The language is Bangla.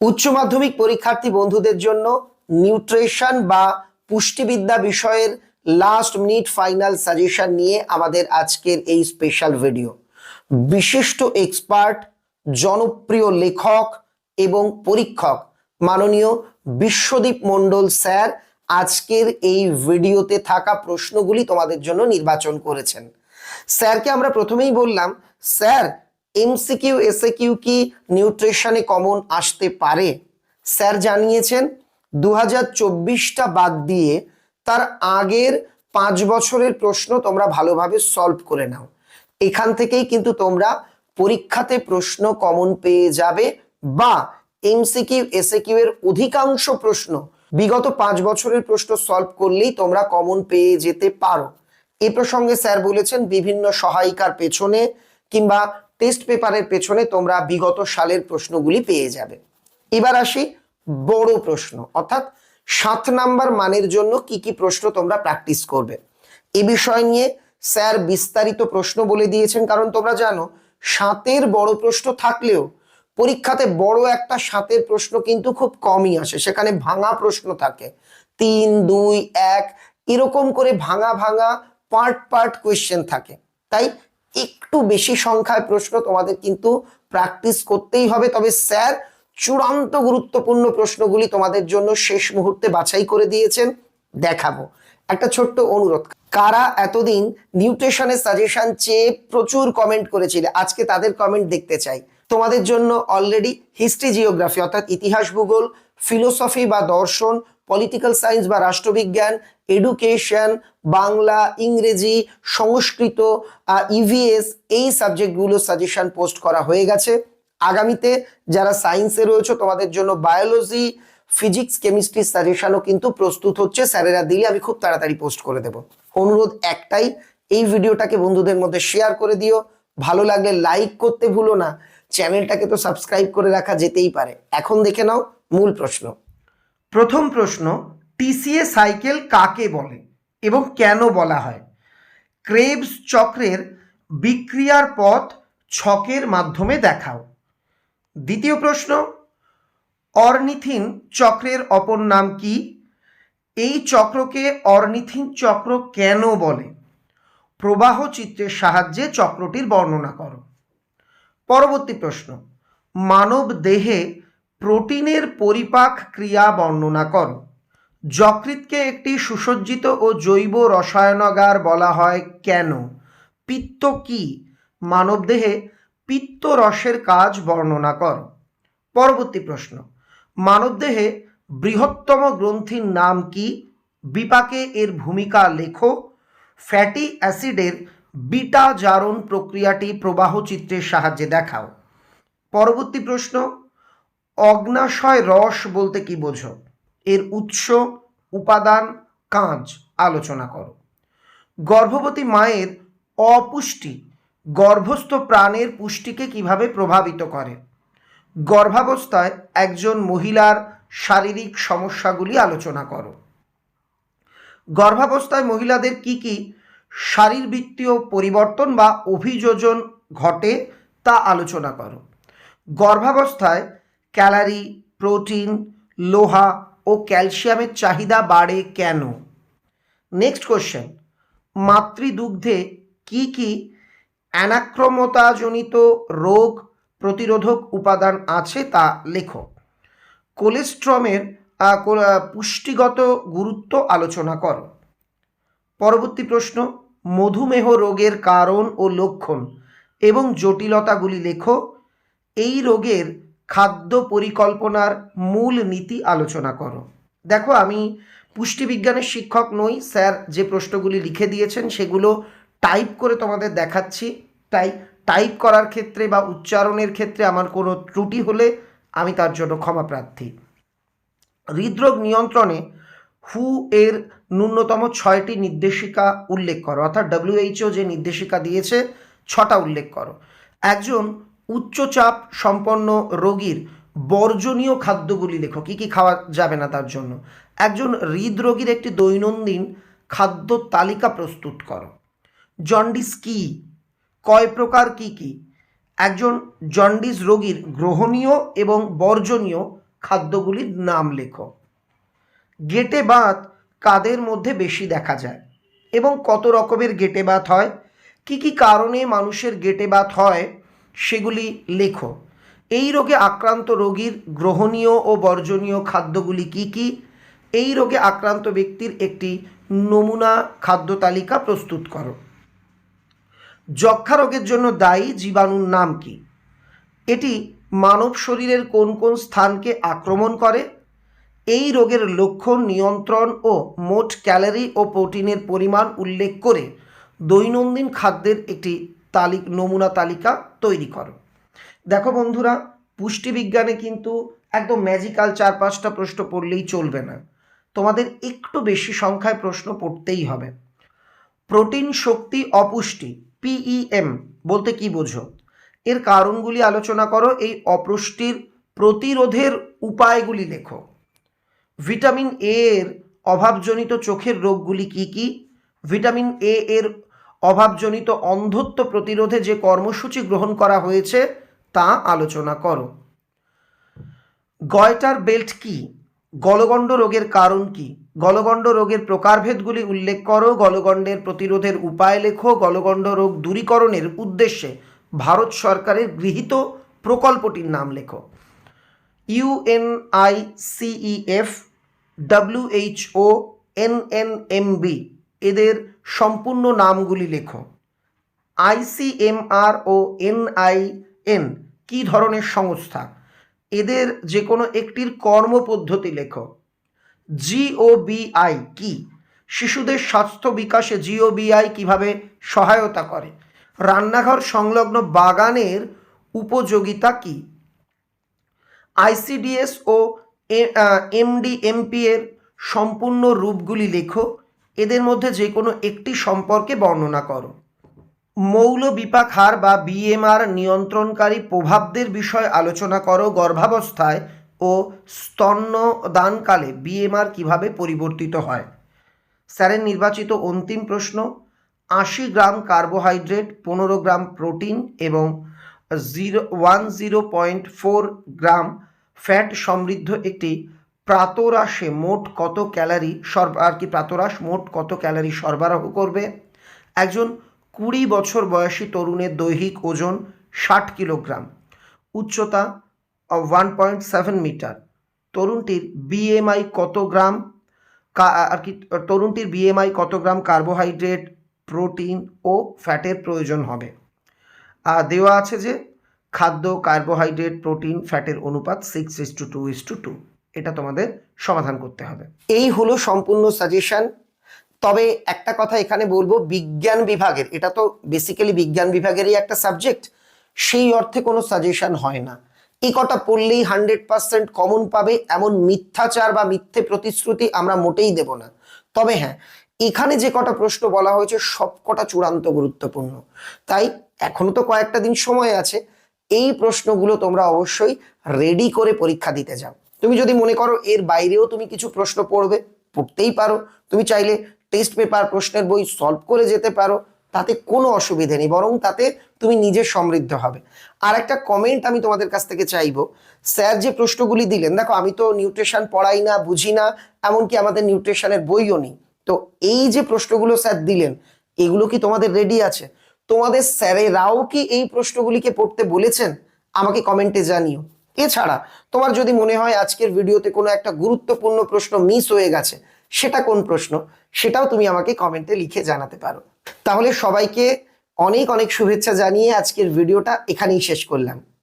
উচ্চ মাধ্যমিক পরীক্ষার্থী বন্ধুদের জন্য নিউট্রিশন বা পুষ্টিবিদ্যা বিষয়ের লাস্ট মিনিট ফাইনাল সাজেশন নিয়ে আমাদের আজকের এই স্পেশাল ভিডিও বিশিষ্ট এক্সপার্ট জনপ্রিয় লেখক এবং পরীক্ষক মাননীয় বিশ্বদীপ মণ্ডল স্যার আজকের এই ভিডিওতে থাকা প্রশ্নগুলি তোমাদের জন্য নির্বাচন করেছেন। স্যারকে আমরা প্রথমেই বললাম, স্যার এমসিকিউ, এসএকিউ কি নিউট্রিশনে কমন আসতে পারে? স্যার জানিয়েছেন দু হাজার বাদ দিয়ে তার আগের পাঁচ বছরের প্রশ্ন তোমরা ভালোভাবে সলভ করে নাও। এখান থেকেই কিন্তু তোমরা পরীক্ষাতে প্রশ্ন কমন পেয়ে যাবে বা এমসিকিউ, এসএকিউ এর অধিকাংশ প্রশ্ন বিগত পাঁচ বছরের প্রশ্ন সলভ করলেই তোমরা কমন পেয়ে যেতে পারো। এ প্রসঙ্গে স্যার বলেছেন, বিভিন্ন সহায়িকার পেছনে কিংবা টেস্ট পেপারের পেছনে তোমরা বিগত সালের প্রশ্নগুলি পেয়ে যাবে। এবার আসি বড় প্রশ্ন, অর্থাৎ সাত নাম্বার মানের জন্য কি কি প্রশ্ন তোমরা প্র্যাকটিস করবে। এ বিষয় নিয়ে স্যার বিস্তারিত প্রশ্ন বলে দিয়েছেন, কারণ তোমরা জানো, সাতের বড় প্রশ্ন থাকলেও পরীক্ষাতে বড় একটা সাতের প্রশ্ন কিন্তু খুব কমই আসে, সেখানে ভাঙা প্রশ্ন থাকে। তিন, দুই, এক, এরকম করে ভাঙা ভাঙা পার্ট পার্ট কোয়েশ্চেন থাকে। তাই একটু বেশি সংখ্যায় প্রশ্ন তোমাদের কিন্তু প্র্যাকটিস করতেই হবে। তবে স্যার, চূড়ান্ত গুরুত্বপূর্ণ প্রশ্নগুলি তোমাদের জন্য শেষ মুহূর্তে বাছাই করে দিয়েছেন। দেখাবো। একটা ছোট্ট অনুরোধ। কারা এতদিন নিউট্রিশনের সাজেশন চেয়ে প্রচুর কমেন্ট করেছিলে? আজকে তাদের কমেন্ট দেখতে চাই। তোমাদের জন্য অলরেডি হিস্ট্রি জিওগ্রাফি অর্থাৎ ইতিহাস, ভূগোল ফিলোসফি বা দর্শন পলিটিক্যাল সায়েন্স বা রাষ্ট্রবিজ্ঞান এডুকেশন বাংলা, ইংরেজি, সংস্কৃত ইভিএস এই সাবজেক্টগুলো সাজেশন পোস্ট করা হয়ে গেছে। আগামীতে যারা সায়েন্সে রয়েছে তোমাদের জন্য বায়োলজি ফিজিক্স কেমিস্ট্রি সাজেশনও কিন্তু প্রস্তুত হচ্ছে। স্যারেরা দিলে আমি খুব তাড়াতাড়ি পোস্ট করে দেব। অনুরোধ একটাই, এই ভিডিওটাকে বন্ধুদের মধ্যে শেয়ার করে দিও। ভালো লাগলে লাইক করতে ভুলো না। চ্যানেলটাকে তো সাবস্ক্রাইব করে রাখা যেতেই পারে। এখন দেখে নাও মূল প্রশ্ন। প্রথম প্রশ্ন, টিসিএ সাইকেল কাকে বলে এবং কেন বলা হয়? ক্রেবস চক্রের বিক্রিয়ার পথ ছকের মাধ্যমে দেখাও। দ্বিতীয় প্রশ্ন, অর্নিথিন চক্রের অপর নাম কি? এই চক্রকে অর্নিথিন চক্র কেন বলে? প্রবাহ চিত্রের সাহায্যে চক্রটির বর্ণনা করো। পরবর্তী প্রশ্ন, মানব দেহে প্রোটিনের পরিপাক ক্রিয়া বর্ণনা করো। যকৃৎকে একটি সুসজ্জিত ও জৈব রসায়নাগার বলা হয় কেন? পিত্ত কি? মানবদেহে পিত্ত রসের কাজ বর্ণনা কর। পরবর্তী প্রশ্ন। মানবদেহে বৃহত্তম গ্রন্থির নাম কি? বিপাকে এর ভূমিকা লেখো। ফ্যাটি অ্যাসিডের বিটা জারণ প্রক্রিয়াটি প্রবাহ চিত্রের সাহায্যে দেখাও। পরবর্তী প্রশ্ন। অগ্নাশয় রস বলতে কি বোঝো? এর উৎস, উপাদান কাঁচ আলোচনা করো। গর্ভবতী মায়ের অপুষ্টি গর্ভস্থ প্রাণের পুষ্টিকে কীভাবে প্রভাবিত করে? গর্ভাবস্থায় একজন মহিলার শারীরিক সমস্যাগুলি আলোচনা করো। গর্ভাবস্থায় মহিলাদের কি কি শারীরবৃত্তীয় পরিবর্তন বা অভিযোজন ঘটে তা আলোচনা করো। গর্ভাবস্থায় ক্যালারি, প্রোটিন, লোহা ও ক্যালসিয়ামের চাহিদা বাড়ে কেন? Next question. মাতৃদুগ্ধে কি কি অ্যানাক্রমতাজনিত রোগ প্রতিরোধক উপাদান আছে তা লেখো। কোলেস্ট্রমের পুষ্টিগত গুরুত্ব আলোচনা করো। পরবর্তী প্রশ্ন, মধুমেহ রোগের কারণ ও লক্ষণ এবং জটিলতাগুলি লেখো। এই রোগের খাদ্য পরিকল্পনার মূল নীতি আলোচনা করো। দেখো, আমি পুষ্টিবিজ্ঞানের শিক্ষক নই, স্যার যে প্রশ্নগুলি লিখে দিয়েছেন সেগুলো টাইপ করে তোমাদের দেখাচ্ছি। তাই টাইপ করার ক্ষেত্রে বা উচ্চারণের ক্ষেত্রে আমার কোনো ত্রুটি হলে আমি তার জন্য ক্ষমা প্রার্থী। হৃদরোগ নিয়ন্ত্রণে হু এর ন্যূনতম ছয়টি নির্দেশিকা উল্লেখ করো, অর্থাৎ ডব্লিউএইচও যে নির্দেশিকা দিয়েছে, ছটা উল্লেখ করো। একজন উচ্চচাপ সম্পন্ন রোগীর বর্জনীয় খাদ্যগুলি লেখো। কী কী খাওয়া যাবে না তার জন্য? একজন হৃদরোগীর একটি দৈনন্দিন খাদ্য তালিকা প্রস্তুত করো। জন্ডিস কি? কয় প্রকার কি কি? একজন জন্ডিস রোগীর গ্রহণীয় এবং বর্জনীয় খাদ্যগুলির নাম লেখো। গেটে বাত কাদের মধ্যে বেশি দেখা যায়? এবং কত রকমের গেটে বাত হয়? কি কি কারণে মানুষের গেটে বাত হয়? সেগুলি লেখো। এই রোগে আক্রান্ত রোগীর গ্রহণীয় ও বর্জনীয় খাদ্যগুলি কি কি? এই রোগে আক্রান্ত ব্যক্তির একটি নমুনা খাদ্য তালিকা প্রস্তুত করো। যক্ষা রোগের জন্য দায়ী জীবাণুর নাম কি? এটি মানব শরীরের কোন কোন স্থানকে আক্রমণ করে? এই রোগের লক্ষণ, নিয়ন্ত্রণ ও মোট ক্যালোরি ও প্রোটিনের পরিমাণ উল্লেখ করে দৈনন্দিন খাদ্যের একটি তালিক, নমুনা তালিকা তৈরি করো। দেখো বন্ধুরা, পুষ্টিবিজ্ঞানে কিন্তু একদম ম্যাজিক্যাল চার পাঁচটা প্রশ্ন পড়লেই চলবে না। তোমাদের একটু বেশি সংখ্যায় প্রশ্ন পড়তেই হবে। প্রোটিন শক্তি অপুষ্টি পিইএম বলতে কি বোঝো? এর কারণগুলি আলোচনা করো, এই অপুষ্টির প্রতিরোধের উপায়গুলি লেখো। ভিটামিন এ এর অভাবজনিত চোখের রোগগুলি কি কি? ভিটামিন এ এর অভাবজনিত অন্ধত্ব প্রতিরোধে যে কর্মসূচি গ্রহণ করা হয়েছে, তা আলোচনা করো। গয়টার বেল্ট কি? গলগণ্ড রোগের কারণ কি? গলগণ্ড রোগের প্রকারভেদগুলি উল্লেখ করো। গলগণ্ডের প্রতিরোধের উপায় লেখো। গলগণ্ড রোগ দূরীকরণের উদ্দেশ্যে ভারত সরকারের গৃহীত প্রকল্পটির নাম লেখো। ইউএনআইসিইএফ ডাব্লিউএইচও এনএনএমবি এদের সম্পূর্ণ নামগুলি লেখো। আইসিএমআর ও এনআইএন কী ধরনের সংস্থা? এদের যে কোনো একটির কর্মপদ্ধতি লেখো। জিওবিআই কি? শিশুদের স্বাস্থ্য বিকাশে জিওবিআই কীভাবে সহায়তা করে? রান্নাঘর সংলগ্ন বাগানের উপযোগিতা কি? আইসিডিএস ও এমডিএমপি এর সম্পূর্ণ রূপগুলি লেখো। এদের মধ্যে যে কোনো একটি সম্পর্কে বর্ণনা করো। মৌল বিপাক হার বা বিএমআর নিয়ন্ত্রণকারী প্রভাবদের বিষয়ে আলোচনা করো গর্ভাবস্থায় ও স্তন্যদানকালে বিএমআর কীভাবে পরিবর্তিত হয়। স্যারের নির্বাচিত অন্তিম প্রশ্ন, আশি গ্রাম কার্বোহাইড্রেট, পনেরো গ্রাম প্রোটিন এবং zero, one zero point four gram fat সমৃদ্ধ একটি প্রাতরাশে মোট কত ক্যালারি সরব, আর কি প্রাতরাশ? মোট কত ক্যালারি সরবরাহ করবে? একজন কুড়ি বছর বয়সী তরুণের দৈহিক ওজন ষাট কিলোগ্রাম। উচ্চতা ওয়ান পয়েন্ট সেভেন মিটার তরুণটির বিএমআই কত গ্রাম? আর কি, তরুণটির বিএমআই কত গ্রাম? কার্বোহাইড্রেট, প্রোটিন ও ফ্যাটের প্রয়োজন হবে। আর দেওয়া আছে যে খাদ্য, কার্বোহাইড্রেট, প্রোটিন, ফ্যাটের অনুপাত six is to two is to two এটা তোমাদের সমাধান করতে হবে। এই হলো সম্পূর্ণ সাজেশন তবে একটা কথা এখানে বলব, বিজ্ঞান বিভাগের, এটা তো বেসিক্যালি বিজ্ঞান বিভাগেরই একটা সাবজেক্ট সেই অর্থে কোনো সাজেশন হয় না। এই কটা পড়লেই হান্ড্রেড পার্সেন্ট কমন পাবে, এমন মিথ্যাচার বা মিথ্যে প্রতিশ্রুতি আমরা মোটেই দেব না। তবে হ্যাঁ এখানে যে কটা প্রশ্ন বলা হয়েছে, সব কটা চূড়ান্ত গুরুত্বপূর্ণ। তাই এখনও তো কয়েকটা দিন সময় আছে, এই প্রশ্নগুলো তোমরা অবশ্যই রেডি করে পরীক্ষা দিতে যাও। তুমি যদি মনে করো এর বাইরেও তুমি কিছু প্রশ্ন পড়বে, পড়তেই পারো। তুমি চাইলে টেস্ট পেপার প্রশ্নের বই সলভ করে যেতে পারো, তাতে কোনো অসুবিধে নেই, বরং তাতে তুমি নিজে সমৃদ্ধ হবে। আর একটা কমেন্ট আমি তোমাদের কাছ থেকে চাইব, স্যার যে প্রশ্নগুলি দিলেন, দেখো আমি তো নিউট্রিশন পড়াই না, বুঝি না, এমনকি আমাদের নিউট্রিশনের বইও নেই। তো এই যে প্রশ্নগুলো স্যার দিলেন, এগুলো কি তোমাদের রেডি আছে? তোমাদের স্যারেরাও কি এই প্রশ্নগুলিকে পড়তে বলেছেন? আমাকে কমেন্টে জানিও। এছাড়া তোমার যদি মনে হয় আজকের ভিডিওতে কোনো একটা গুরুত্বপূর্ণ প্রশ্ন মিস হয়ে গেছে, সেটা কোন প্রশ্ন? সেটাও তুমি আমাকে কমেন্টে লিখে জানাতে পারো। তাহলে সবাইকে অনেক অনেক শুভেচ্ছা জানিয়ে আজকের ভিডিওটা এখানেই শেষ করলাম।